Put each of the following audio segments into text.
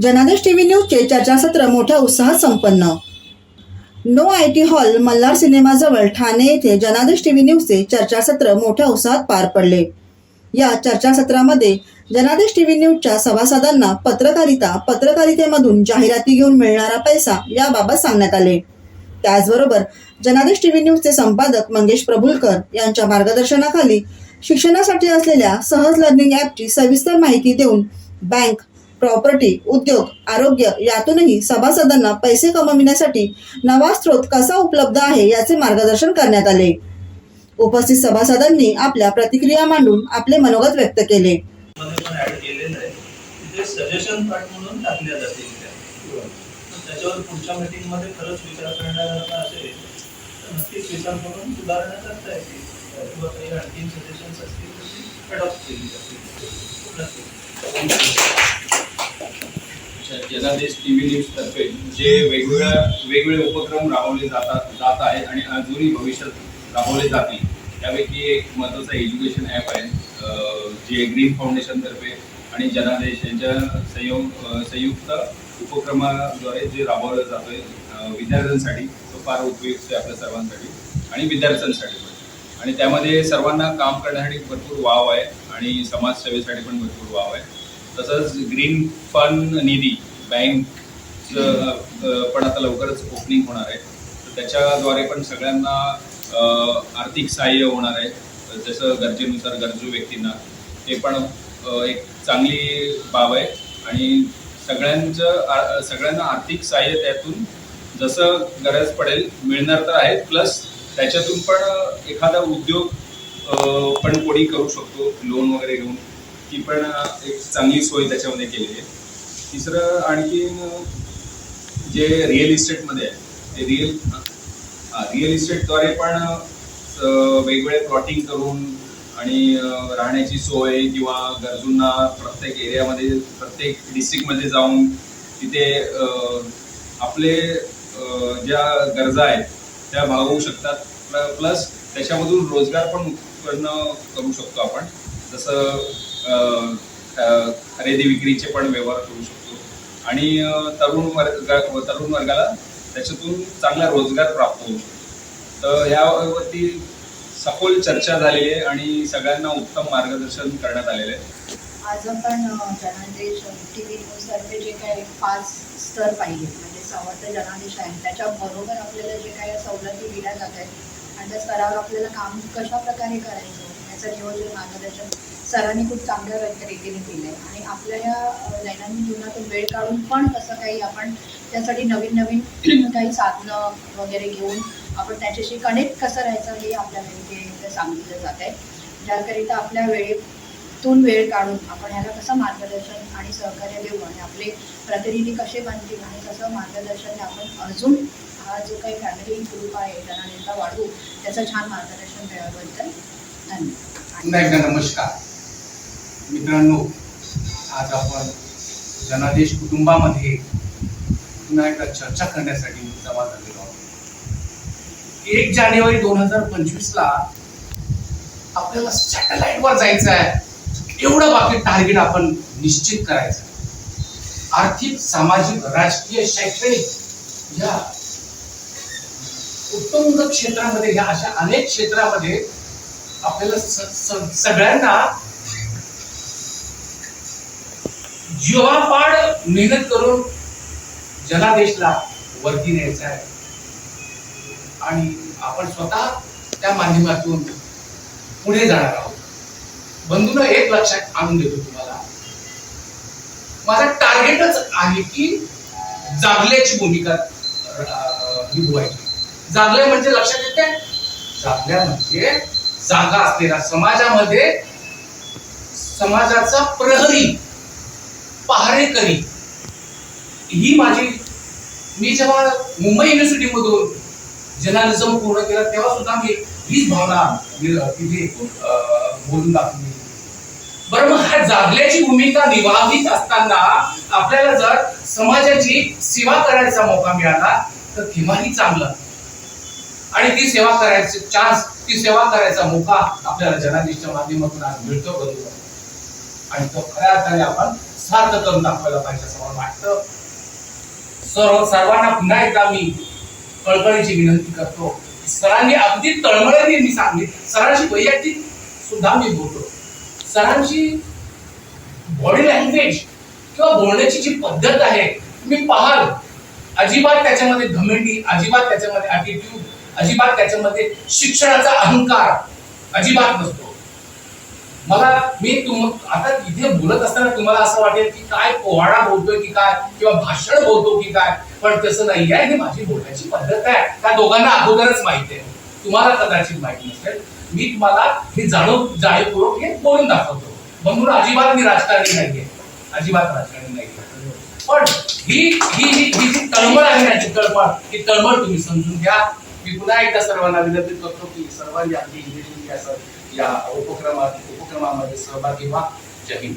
जनादेश टीव्ही न्यूजचे चर्चासत्र मोठ्या उत्साहात संपन्न. No I T hall Malhar सिनेमाजवळ ठाणे येथे जनादेश टीव्ही न्यूजचे चर्चासत्र मोठ्या उत्साहात पार पडले. या चर्चासत्रामध्ये जनादेश टीव्ही न्यूजच्या सभासदांना पत्रकारिता पत्रकारितेमधून जाहिराती घेऊन मिळणारा पैसा याबाबत सांगण्यात आले. त्याचबरोबर जनादेश टीव्ही न्यूजचे संपादक मंगेश प्रभुलकर यांच्या मार्गदर्शनाखाली शिक्षणासाठी असलेल्या सहज लर्निंग ॲपची सविस्तर माहिती देऊन बँक प्रॉपर्टी उद्योग आरोग्य यातूनही सभासदांना पैसे कमविण्यासाठी नवा स्रोत कसा उपलब्ध आहे याचे मार्गदर्शन करण्यात आले. उपस्थित सभासदांनी आपल्या प्रतिक्रिया मांडून आपले मनोगत व्यक्त केले. सजेशन पार्ट म्हणून टाकल्या जातील. त्याच्यावर पुढच्या मीटिंगमध्ये खरंच विचार करण्याचा असेल तर नक्कीच विचार करून सुधारणा करता येतील. किंवा काही आणखीन सजेशन्स असतील तर ती अडॉप्ट केली जातील. नक्की जनादेश टी व्ही तर्फे जे वेगवेगळ्या वेगवेगळे उपक्रम राबवले जातात जात आहेत आणि अजूनही भविष्यात राबवले जातील त्यापैकी एक महत्त्वाचं एज्युकेशन ॲप आहे जे ग्रीन फाउंडेशनतर्फे आणि जनादेश यांच्या संयोग संयुक्त उपक्रमाद्वारे जे राबवलं जातं आहे विद्यार्थ्यांसाठी तो फार उपयुक्त आहे आपल्या सर्वांसाठी आणि विद्यार्थ्यांसाठी पण. आणि त्यामध्ये सर्वांना काम करण्यासाठी भरपूर वाव आहे आणि समाजसेवेसाठी पण भरपूर वाव आहे. तसंच ग्रीन फंड निधी बँक पण आता लवकरच ओपनिंग होणार आहे. तर त्याच्याद्वारे पण सगळ्यांना आर्थिक सहाय्य होणार आहे. जसं गरजेनुसार गरजू व्यक्तींना. हे पण एक चांगली बाब आहे. आणि सगळ्यांचं सगळ्यांना आर्थिक सहाय्य त्यातून जसं गरज पडेल मिळणार तर आहे प्लस त्याच्यातून पण एखादा उद्योग पण कोणी करू शकतो. लोन वगैरे घेऊन. ती पण एक चांगली सोय त्याच्यामध्ये केलेली आहे. तिसरं आणखीन जे रिअल इस्टेटमध्ये आहे ते रिअल रिअल इस्टेटद्वारे पण वेगवेगळे प्लॉटिंग करून आणि राहण्याची सोय किंवा गरजूंना प्रत्येक एरियामध्ये प्रत्येक डिस्ट्रिक्टमध्ये जाऊन तिथे आपले ज्या गरजा आहेत त्या भागवू शकतात. प्ल- प्लस त्याच्यामधून रोजगार पण उत्पन्न करू शकतो आपण. जसं खरेदी विक्रीचे पण व्यवहार करू शकतो. आणि तरुण वर्ग तरुण वर्गाला त्याच्यातून चांगला रोजगार प्राप्त होऊ शकतो. तर ह्यावरती सखोल चर्चा झालेली आहे आणि सगळ्यांना उत्तम मार्गदर्शन करण्यात आलेलं आहे. आज आपण जनादेश टी व्ही न्यूजसारखे जे काही पाच स्तर पाहिजे म्हणजे समर्थ जनादेश आहे त्याच्याबरोबर आपल्याला जे काही सवलती दिल्या जात आहेत आणि त्या स्तरावर आपल्याला काम कशा प्रकारे करायचं करण्याचं नियोजन मार्गदर्शन सरांनी खूप चांगल्या रीतीने केलं आहे आणि आपल्या या दैनंदिन जीवनातून वेळ काढून पण कसं काही आपण त्यासाठी नवीन नवीन काही साधनं वगैरे घेऊन आपण त्याच्याशी कनेक्ट कसं राहायचं हे आपल्याला इथे सांगितलं जात आहे. ज्याकरिता आपल्या वेळेतून वेळ काढून आपण ह्याला कसं मार्गदर्शन आणि सहकार्य देऊ आणि आपले प्रतिनिधी कसे बनतील आणि कसं मार्गदर्शन आपण अजून हा जो काही फॅमिली ग्रुप आहे जनानेता वाढवू त्याचं छान मार्गदर्शन मिळाल्याबद्दल पुन्हा एकदा नमस्कार. मित्रांनो आज आपण जनादेश कुटुंबामध्ये पुन्हा एकदा चर्चा करण्यासाठी जमा झालेलो आहोत. एक जानेवारी दोन हजार पंचवीस ला आपल्याला सॅटेलाइटवर जायचं आहे. एवढं बाकी टार्गेट आपण निश्चित करायचं आर्थिक सामाजिक राजकीय शैक्षणिक या उत्तुंग क्षेत्रामध्ये या अशा अनेक क्षेत्रामध्ये आपल्याला सगळ्यांना जीवापाड मेहनत करून जनादेशला वरती न्यायचा आहे. आणि आपण स्वतः त्या माध्यमातून पुढे जाणार आहोत. बंधून एक लक्षात आणून देतो तुम्हाला. माझा टार्गेटच आहे की जागल्याची भूमिका निभवायची. जागल्या म्हणजे लक्षात येते? जागल्या म्हणजे जागा असलेला समाजामध्ये समाजाचा प्रहरी पहारेकरी ही माझी मी जेव्हा मुंबई युनिव्हर्सिटी मधून पूर्ण केला तेव्हा सुद्धा मी हीच भावना तिथे अं, बोलून दाखवली. बरं मग ह्या जागल्याची भूमिका निभावित असताना आपल्याला जर समाजाची सेवा करायचा मौका मिळाला तर तेव्हाही चांगलं. आणि ती सेवा करायचे चान्स ती सेवा करायचा मोका आपल्याला जनादेशच्या माध्यमातून आज मिळतो बरोबर. आणि तो खऱ्या अर्थाने आपण सार्थ करून दाखवायला पाहिजे असं मला वाटतं. सर्व सर्वांना पुन्हा एकदा मी कळकळीची विनंती करतो. सरांनी अगदी तळमळीने मी सांगली सरांशी वैयक्तिक सुद्धा मी बोलतो. सरांची बॉडी लँग्वेज किंवा बोलण्याची जी पद्धत आहे तुम्ही पाहाल. अजिबात त्याच्यामध्ये घमेंडी अजिबात त्याच्यामध्ये ॲटिट्यूड अजिबात त्याच्यामध्ये शिक्षणाचा अहंकार अजिबात नसतो. मला मी तुम आता इथे बोलत असताना तुम्हाला असं वाटेल की काय पोवाडा बोलतोय की काय किंवा भाषण बोलतो की काय पण तसं नाही आहे. ही माझी बोलण्याची पद्धत आहे. त्या दोघांना अगोदरच माहिती आहे. तुम्हाला कदाचित माहिती नसेल. मी तुम्हाला हे जाणून जाणीवपूर्वक हे बोलून दाखवतो. म्हणून अजिबात मी राजकारणी नाहीये. अजिबात राजकारणी नाहीये. पण ही ही ही ही जी तळमळ आहे ना जी तळमळ ही तळमळ तुम्ही समजून घ्या. मी पुन्हा एकदा सर्वांना विनंती करतो की सर्वांनी आपली इंजिनिअरिंग या स- या उपक्रमात उपक्रमामध्ये सहभागी व्हा. जय हिंद.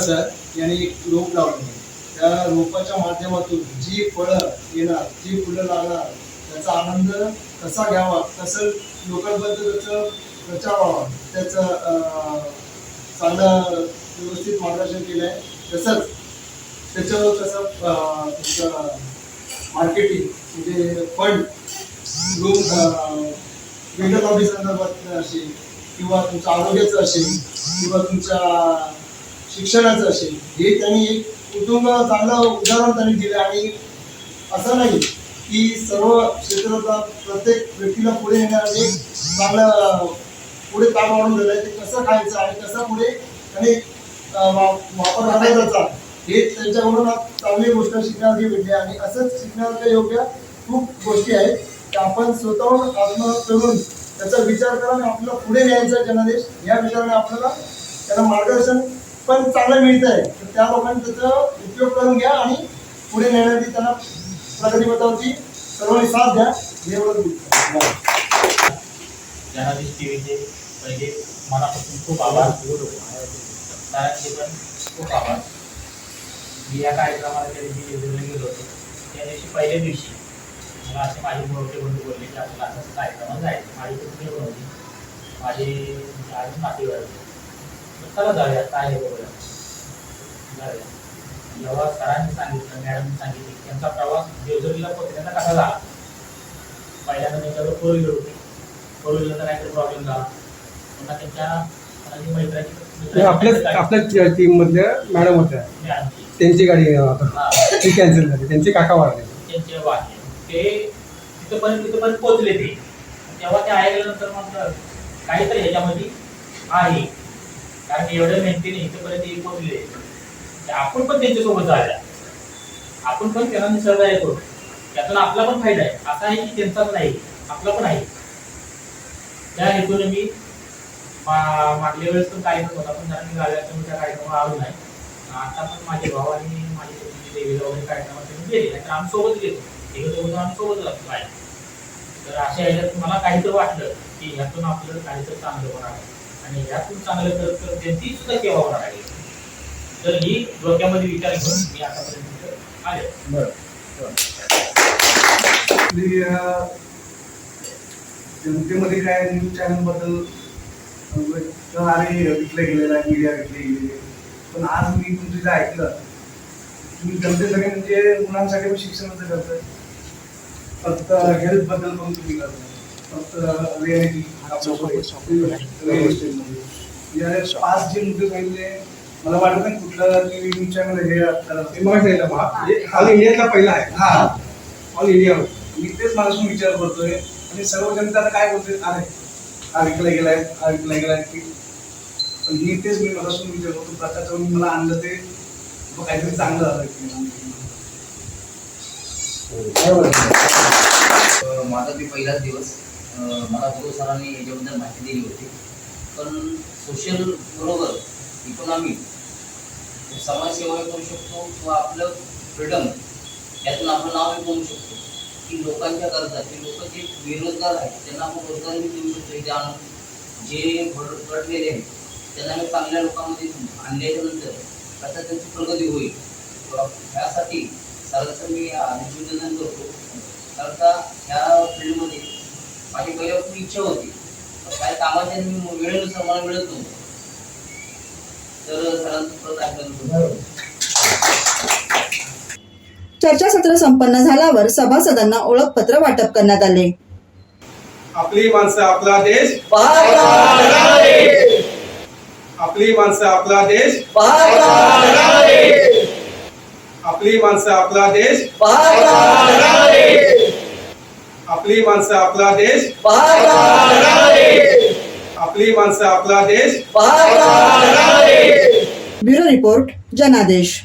सर यांनी एक रोप लावले त्या रोपाच्या माध्यमातून जी फळं येणार जी फुलं लागणार त्याचा आनंद कसा घ्यावा कसं लोकांबद्दल त्याचं प्रचार व्हावा त्याचं अं, चांगलं व्यवस्थित मार्गदर्शन केलं आहे तसंच त्याच्यावर कसं मार्केटिंग म्हणजे फंड रूम मेडिकल ऑफिस संदर्भात असेल किंवा तुमचं आरोग्याचं असेल किंवा तुमच्या शिक्षणाचं असेल हे त्यांनी एक कुटुंब चांगलं उदाहरण त्यांनी दिलं आणि असं नाही की सर्व क्षेत्रातला प्रत्येक व्यक्तीला पुढे येणार एक चांगलं पुढे काम वाढून दिलं आहे. ते कसं खायचं आणि कसं पुढे आणि वापर करायचा हे त्यांच्याकडून चांगली गोष्ट शिकण्याची भेटली आणि असंच शिकण्यासारख्या योग्य खूप गोष्टी आहेत त्या आपण स्वतःहून आत्म करून त्याचा विचार करा आणि आपल्याला पुढे न्यायचा जनादेश. या विचाराने आपल्याला त्यांना मार्गदर्शन पण चांगलं मिळत आहे तर त्या लोकांनी त्याचा उपयोग करून घ्या आणि पुढे नेण्यासाठी त्यांना प्रगतीपथावरची सर्वांनी साथ द्या. एवढं जनादेश टीव्हीचे पहिले मनापासून खूप आभार. सरांचे पण खूप आभार. मी या कार्यक्रमाला त्या दिवशी जोडले गेलो होतो. त्या दिवशी पहिल्या दिवशी मला असे माझे मोठे बंधू बोलले की आपल्याला असं कार्यक्रमात जायचं. माझी कुठली पण होती माझे म्हणजे अजून नातेवाईक. होते. तर चला जाऊया काय आहे बघूया. जाऊया. जेव्हा सरांनी सांगितलं मॅडमनी सांगितले त्यांचा प्रवास जेजुरीला पोहोचण्याचा कसा झाला? पहिल्यांदा त्यांच्यावर फोर व्हीलर होती. फोर व्हीलरचा काहीतरी प्रॉब्लेम झाला. पुन्हा त्यांच्या कोणाची मैत्राची आपल्याच आपल्या टीम मधल्या मॅडम होत्या. त्यांची गाडी अं, ती कॅन्सल झाली. त्यांचे काका वाढले ते तिथपर्यंत तिथपर्यंत पोहोचले ते. तेव्हा ते ऐकल्यानंतर मग काहीतरी ह्याच्यामध्ये आहे. कारण एवढं मेहनतीने इथपर्यंत पोहोचले. ते आपण पण त्यांच्यासोबत आल्या. आपण पण त्यांना निसर्गाय करू. त्यातून आपला पण फायदा आहे. असा आहे की त्यांचाच नाही. आपला पण आहे. त्या हेतूने मी मागल्या वेळेस पण कार्यक्रम होता पण जरा मी गाड्याच्या त्या कार्यक्रमाला आलो नाही. आता पण माझे भाऊ आणि माझी देवीला वगैरे कार्यक्रमात त्यांनी नाही तर आम्ही सोबत गेलो. तिघं सोबत आम्ही सोबत जातो बाहेर. तर अशा ह्याच्यात मला काहीतरी वाटलं की ह्यातून आपलं काहीतरी चांगलं होणार आणि ह्यातून चांगलं तर तर त्यांची सुद्धा सेवा होणार आहे. तर ही डोक्यामध्ये विचार घेऊन मी आतापर्यंत आले बरं अं, जनतेमध्ये काय न्यूज चॅनलबद्दल अरे विकलं गेलेलं आहे मीडिया विकली गेलेली. आहे. पण आज मी तुमचं जे ऐकलं. तुम्ही जनतेसाठी म्हणजे मुलांसाठी पण शिक्षणाचं करताय. फक्त हेल्थबद्दल पण तुम्ही करताय. फक्त रियालिटी पाच जे मुद्दे सांगितले मला वाटत नाही कुठलं टी व्ही न्यूज चॅनल हे ऑल इंडियातला पहिला आहे. हा. ऑल इंडिया मी तेच मनापासून विचार करतोय. आणि सर्व जनता काय बोलते अरे हा विकला गेलाय हा विकला गेलाय की पण मी तेच मी मनापासून विचार करतो प्रकाशावरून मला आणलं ते मग काहीतरी चांगलं झालं की माझा ते पहिलाच दिवस. मला गुरु सरांनी याच्याबद्दल माहिती दिली होती. पण सोशल बरोबर इकॉनॉमी समाजसेवा करू शकतो किंवा आपलं फ्रीडम यातून आपलं नावही करू शकतो. की लोकांच्या गरजा ते लोक जे बेरोजगार आहेत त्यांना आपण रोजगारही देऊ शकतो. इथे आणून जे घडलेले आहेत त्यांना मी चांगल्या लोकांमध्ये आणल्याच्या नंतर आता त्यांची प्रगती होईल. ह्यासाठी सरकारचं मी अभिनंदन करतो. कारण का ह्या फील्डमध्ये माझी पहिल्यापासून इच्छा होती. पण काय कामाच्या वेळेनुसार मला मिळत नव्हतं. तर सरांचं परत ऐकलं चर्चासत्र संपन्न झाल्यावर सभासदांना ओळखपत्र वाटप करण्यात आले. आपली माणसं आपला देश. आपली माणसं आपला देश. आपली माणसं आपला देश. आपली माणसं आपला देश. आपली माणसं आपला देश. ब्युरो रिपोर्ट जनादेश.